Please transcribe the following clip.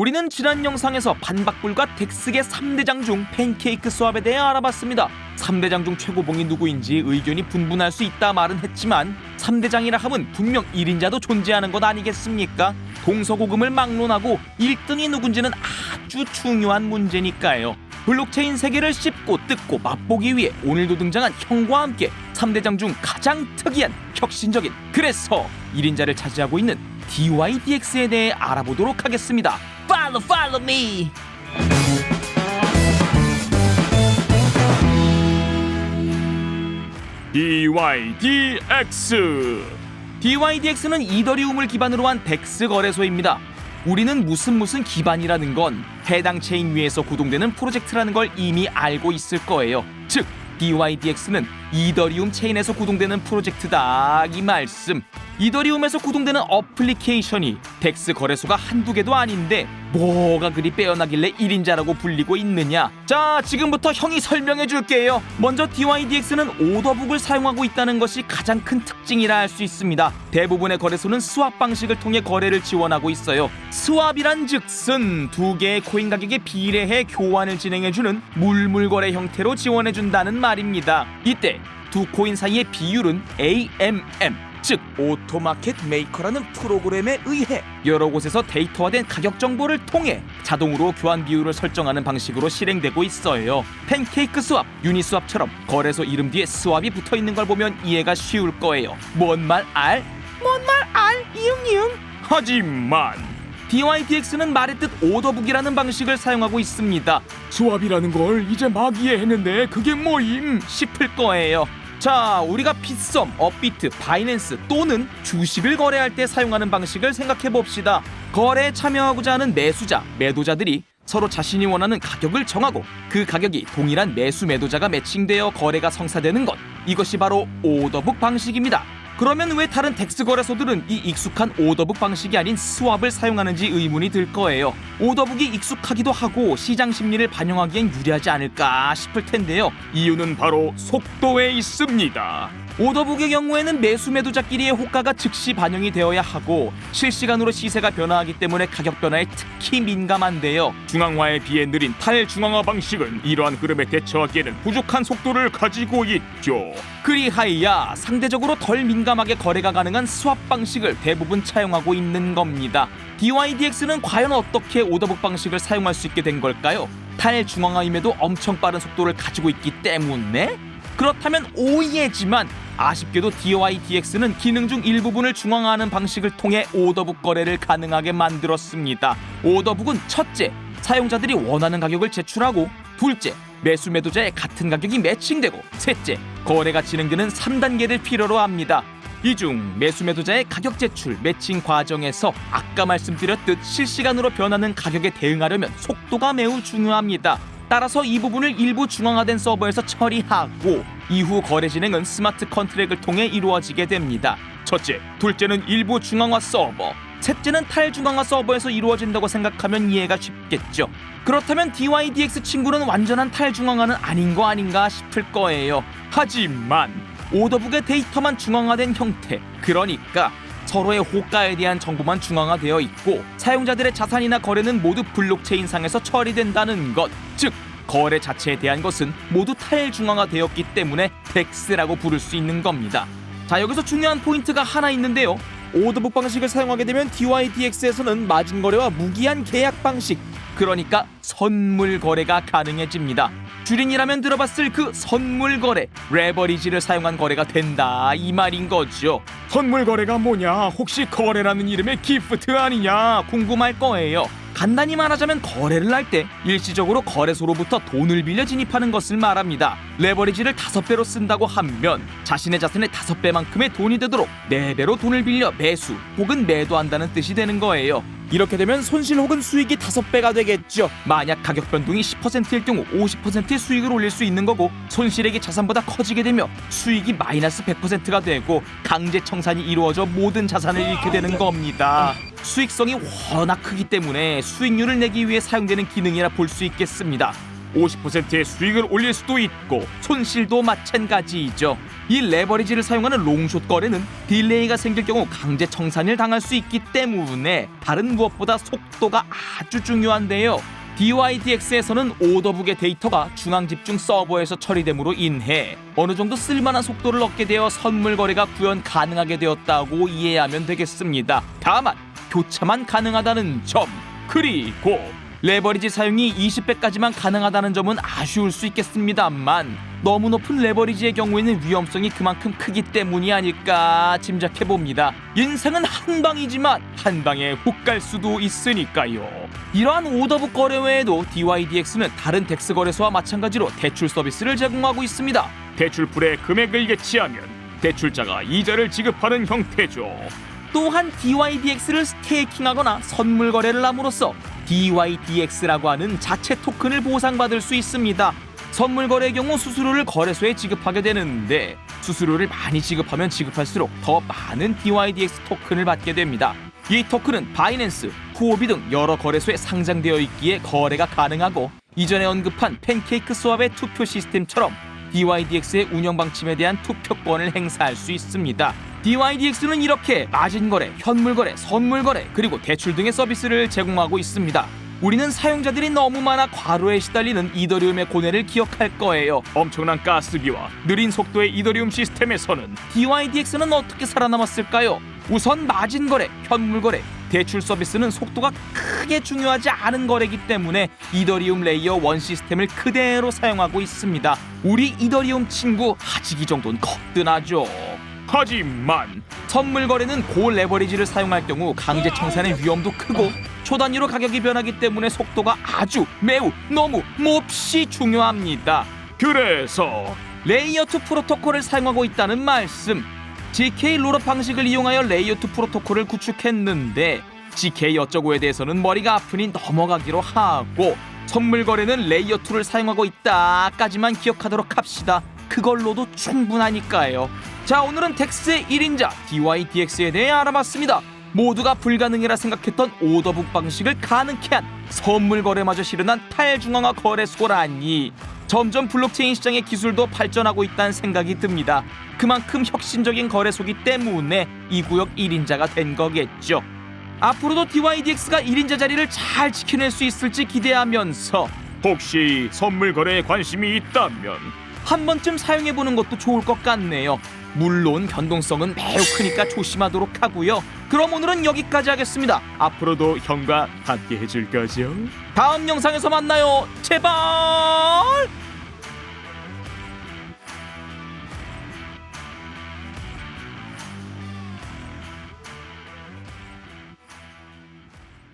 우리는 지난 영상에서 반박불과 덱스계 3대장 중 팬케이크 수압에 대해 알아봤습니다. 3대장 중 최고봉이 누구인지 의견이 분분할 수 있다 말은 했지만 3대장이라 함은 분명 1인자도 존재하는 것 아니겠습니까? 동서고금을 막론하고 1등이 누군지는 아주 중요한 문제니까요. 블록체인 세계를 씹고 뜯고 맛보기 위해 오늘도 등장한 형과 함께 3대장 중 가장 특이한 혁신적인 그래서 1인자를 차지하고 있는 DYDX에 대해 알아보도록 하겠습니다. Follow, follow me. DYDX DYDX는 이더리움을 기반으로 한 덱스 거래소입니다. 우리는 무슨 무슨 기반이라는 건 해당 체인 위에서 구동되는 프로젝트라는 걸 이미 알고 있을 거예요. 즉, DYDX는 이더리움 체인에서 구동되는 프로젝트다 이 말씀. 이더리움에서 구동되는 어플리케이션이 덱스 거래소가 한두 개도 아닌데 뭐가 그리 빼어나길래 1인자라고 불리고 있느냐? 자 지금부터 형이 설명해 줄게요. 먼저 DYDX는 오더북을 사용하고 있다는 것이 가장 큰 특징이라 할 수 있습니다. 대부분의 거래소는 스왑 방식을 통해 거래를 지원하고 있어요. 스왑이란 즉슨 두 개의 코인 가격에 비례해 교환을 진행해주는 물물거래 형태로 지원해준다는 말입니다. 이때 두 코인 사이의 비율은 AMM 즉 오토마켓 메이커라는 프로그램에 의해 여러 곳에서 데이터화된 가격 정보를 통해 자동으로 교환 비율을 설정하는 방식으로 실행되고 있어요. 팬케이크 스왑, 유니 스왑처럼 거래소 이름 뒤에 스왑이 붙어 있는 걸 보면 이해가 쉬울 거예요. 뭔 말 알? 뭔 말 알? 이응 이응. 하지만 DYDX는 말의 뜻 오더북이라는 방식을 사용하고 있습니다. 수압이라는 걸 이제 막 이해했는데 그게 뭐임? 싶을 거예요. 자, 우리가 빗썸, 업비트, 바이낸스 또는 주식을 거래할 때 사용하는 방식을 생각해 봅시다. 거래에 참여하고자 하는 매수자, 매도자들이 서로 자신이 원하는 가격을 정하고 그 가격이 동일한 매수 매도자가 매칭되어 거래가 성사되는 것. 이것이 바로 오더북 방식입니다. 그러면 왜 다른 덱스 거래소들은 이 익숙한 오더북 방식이 아닌 스왑을 사용하는지 의문이 들 거예요. 오더북이 익숙하기도 하고 시장 심리를 반영하기엔 유리하지 않을까 싶을 텐데요. 이유는 바로 속도에 있습니다. 오더북의 경우에는 매수 매도자끼리의 호가가 즉시 반영이 되어야 하고 실시간으로 시세가 변화하기 때문에 가격 변화에 특히 민감한데요. 중앙화에 비해 느린 탈 중앙화 방식은 이러한 흐름에 대처하기에는 부족한 속도를 가지고 있죠. 그리하여 상대적으로 덜 민감하게 거래가 가능한 스왑 방식을 대부분 차용하고 있는 겁니다. DYDX는 과연 어떻게 오더북 방식을 사용할 수 있게 된 걸까요? 탈 중앙화임에도 엄청 빠른 속도를 가지고 있기 때문에? 그렇다면 오예지만 아쉽게도 DYDX는 기능 중 일부분을 중앙화하는 방식을 통해 오더북 거래를 가능하게 만들었습니다. 오더북은 첫째, 사용자들이 원하는 가격을 제출하고 둘째, 매수 매도자의 같은 가격이 매칭되고 셋째, 거래가 진행되는 3단계를 필요로 합니다. 이 중 매수 매도자의 가격 제출 매칭 과정에서 아까 말씀드렸듯 실시간으로 변하는 가격에 대응하려면 속도가 매우 중요합니다. 따라서 이 부분을 일부 중앙화된 서버에서 처리하고 이후 거래 진행은 스마트 컨트랙을 통해 이루어지게 됩니다. 첫째, 둘째는 일부 중앙화 서버. 셋째는 탈중앙화 서버에서 이루어진다고 생각하면 이해가 쉽겠죠. 그렇다면 DYDX 친구는 완전한 탈중앙화는 아닌 거 아닌가 싶을 거예요. 하지만 오더북의 데이터만 중앙화된 형태, 그러니까 서로의 호가에 대한 정보만 중앙화되어 있고 사용자들의 자산이나 거래는 모두 블록체인 상에서 처리된다는 것. 즉 거래 자체에 대한 것은 모두 탈중앙화되었기 때문에 덱스라고 부를 수 있는 겁니다. 자 여기서 중요한 포인트가 하나 있는데요. 오더북 방식을 사용하게 되면 DYDX에서는 마진 거래와 무기한 계약 방식, 그러니까 선물 거래가 가능해집니다. 줄인이라면 들어봤을 그 선물 거래, 레버리지를 사용한 거래가 된다 이 말인 거죠. 선물 거래가 뭐냐? 혹시 거래라는 이름의 기프트 아니냐? 궁금할 거예요. 간단히 말하자면 거래를 할 때 일시적으로 거래소로부터 돈을 빌려 진입하는 것을 말합니다. 레버리지를 다섯 배로 쓴다고 하면 자신의 자산의 다섯 배만큼의 돈이 되도록 네 배로 돈을 빌려 매수 혹은 매도한다는 뜻이 되는 거예요. 이렇게 되면 손실 혹은 수익이 다섯 배가 되겠죠. 만약 가격 변동이 10%일 경우 50%의 수익을 올릴 수 있는 거고 손실액이 자산보다 커지게 되며 수익이 마이너스 100%가 되고 강제 청산이 이루어져 모든 자산을 잃게 되는 겁니다. 수익성이 워낙 크기 때문에 수익률을 내기 위해 사용되는 기능이라 볼 수 있겠습니다. 50%의 수익을 올릴 수도 있고 손실도 마찬가지이죠. 이 레버리지를 사용하는 롱숏 거래는 딜레이가 생길 경우 강제 청산을 당할 수 있기 때문에 다른 무엇보다 속도가 아주 중요한데요. DYDX에서는 오더북의 데이터가 중앙 집중 서버에서 처리됨으로 인해 어느 정도 쓸만한 속도를 얻게 되어 선물 거래가 구현 가능하게 되었다고 이해하면 되겠습니다. 다만 교차만 가능하다는 점 그리고 레버리지 사용이 20배까지만 가능하다는 점은 아쉬울 수 있겠습니다만 너무 높은 레버리지의 경우에는 위험성이 그만큼 크기 때문이 아닐까 짐작해 봅니다. 인생은 한 방이지만 한 방에 훅 갈 수도 있으니까요. 이러한 오더북 거래 외에도 DYDX는 다른 덱스 거래소와 마찬가지로 대출 서비스를 제공하고 있습니다. 대출풀에 금액을 예치하면 대출자가 이자를 지급하는 형태죠. 또한 DYDX를 스테이킹하거나 선물 거래를 함으로써 DYDX라고 하는 자체 토큰을 보상받을 수 있습니다. 선물 거래의 경우 수수료를 거래소에 지급하게 되는데 수수료를 많이 지급하면 지급할수록 더 많은 DYDX 토큰을 받게 됩니다. 이 토큰은 바이낸스, 후오비 등 여러 거래소에 상장되어 있기에 거래가 가능하고 이전에 언급한 팬케이크 스왑의 투표 시스템처럼 DYDX의 운영 방침에 대한 투표권을 행사할 수 있습니다. DYDX는 이렇게 마진 거래, 현물 거래, 선물 거래, 그리고 대출 등의 서비스를 제공하고 있습니다. 우리는 사용자들이 너무 많아 과로에 시달리는 이더리움의 고뇌를 기억할 거예요. 엄청난 가스비와 느린 속도의 이더리움 시스템에서는 DYDX는 어떻게 살아남았을까요? 우선 마진 거래, 현물 거래, 대출 서비스는 속도가 크게 중요하지 않은 거래이기 때문에 이더리움 레이어 1 시스템을 그대로 사용하고 있습니다. 우리 이더리움 친구 하지기 정도는 거뜬하죠. 하지만 선물 거래는 고 레버리지를 사용할 경우 강제 청산의 위험도 크고 초단위로 가격이 변하기 때문에 속도가 아주 매우 너무 몹시 중요합니다. 그래서 레이어 2 프로토콜을 사용하고 있다는 말씀. GK 롤업 방식을 이용하여 레이어 2 프로토콜을 구축했는데 GK 어쩌고에 대해서는 머리가 아프니 넘어가기로 하고 선물 거래는 레이어 2를 사용하고 있다까지만 기억하도록 합시다. 그걸로도 충분하니까요. 자, 오늘은 덱스의 1인자 DYDX에 대해 알아봤습니다. 모두가 불가능이라 생각했던 오더북 방식을 가능케 한 선물 거래마저 실현한 탈중앙화 거래소라니 점점 블록체인 시장의 기술도 발전하고 있다는 생각이 듭니다. 그만큼 혁신적인 거래소기 때문에 이 구역 1인자가 된 거겠죠. 앞으로도 DYDX가 1인자 자리를 잘 지켜낼 수 있을지 기대하면서 혹시 선물 거래에 관심이 있다면 한 번쯤 사용해 보는 것도 좋을 것 같네요. 물론 변동성은 매우 크니까 조심하도록 하고요. 그럼 오늘은 여기까지 하겠습니다. 앞으로도 형과 함께 해줄 거죠? 다음 영상에서 만나요. 제발.